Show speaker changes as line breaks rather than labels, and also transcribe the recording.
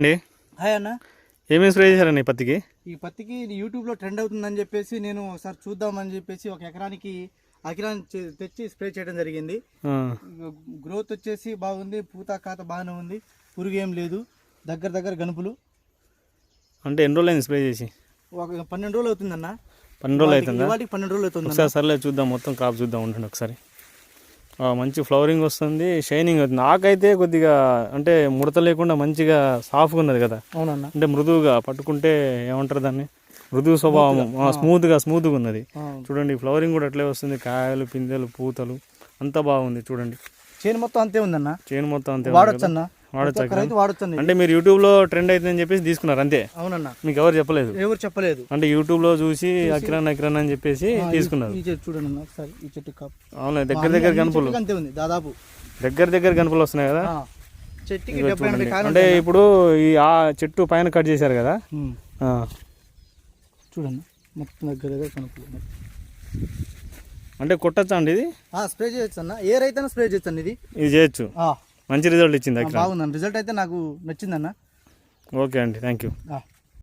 అండి.
హాయ్ అన్న.
ఏమేమి స్ప్రే చేశారండి ఈ పత్తికి?
ఈ పత్తికి యూట్యూబ్లో ట్రెండ్ అవుతుందని చెప్పేసి నేను ఒకసారి చూద్దామని చెప్పేసి ఒక ఎకరానికి ఎకరాన్ని చే- తెచ్చి స్ప్రే చేయడం జరిగింది. గ్రోత్ వచ్చేసి బాగుంది పూత కాత బాగానే ఉంది పురుగు ఏం లేదు దగ్గర దగ్గర గనుపులు.
అంటే ఎన్ని రోజులు స్ప్రే చేసి?
ఒక పన్నెండు రోజులు అవుతుందన్న.
పన్నెండు రోజులు అవుతుందా?
పన్నెండు రోజులు అవుతుంది
ఒకసారి సర్లే చూద్దాం మొత్తం కాపు చూద్దాం ఉండండి ఒకసారి. మంచి ఫ్లవరింగ్ వస్తుంది షైనింగ్ అవుతుంది నాకైతే కొద్దిగా అంటే ముడత లేకుండా మంచిగా సాఫ్గా ఉన్నది కదా.
అవునన్న.
అంటే మృదువుగా పట్టుకుంటే ఏమంటారు దాన్ని? మృదువు స్వభావం స్మూత్గా స్మూత్గా ఉన్నది. చూడండి ఫ్లవరింగ్ కూడా అట్లే వస్తుంది. కాయలు పిందెలు పూతలు అంతా బాగుంది చూడండి.
చేను మొత్తం అంతే ఉందన్న?
చేను మొత్తం అంతే
వాడొచ్చు. అన్న రైతు
అంటే మీరు యూట్యూబ్లో ట్రెండ్ అవుతుందని చెప్పేసి తీసుకున్నారు అంతే?
అవునన్న.
మీకు ఎవరు చెప్పలేదు?
ఎవరు చెప్పలేదు.
అంటే యూట్యూబ్లో చూసి అకిరాన్ అకిరాన్ అని చెప్పేసి తీసుకున్నారు.
ఈ చెట్టు చూడండి అన్న ఒకసారి ఈ చెట్టు కాపు.
అవును దగ్గర దగ్గర
అంతే ఉంది దాదాపు.
దగ్గర దగ్గర గనుపులు వస్తున్నాయి కదా?
చెట్టుకి
అంటే ఇప్పుడు ఈ ఆ చెట్టు పైన కట్ చేశారు కదా?
చూడండి మొత్తం దగ్గర దగ్గర కనుక్కున్నాం
అంటే కొట్టచ్చా అండి ఇది?
స్ప్రే చేయొచ్చు అన్న ఏ రైతైనా స్ప్రే చేయొచ్చు ఇది.
ఇది చేయొచ్చు. మంచి రిజల్ట్ ఇచ్చింది
బాగుందన్న రిజల్ట్ అయితే నాకు నచ్చిందన్న
ఓకే అండి. Thank you.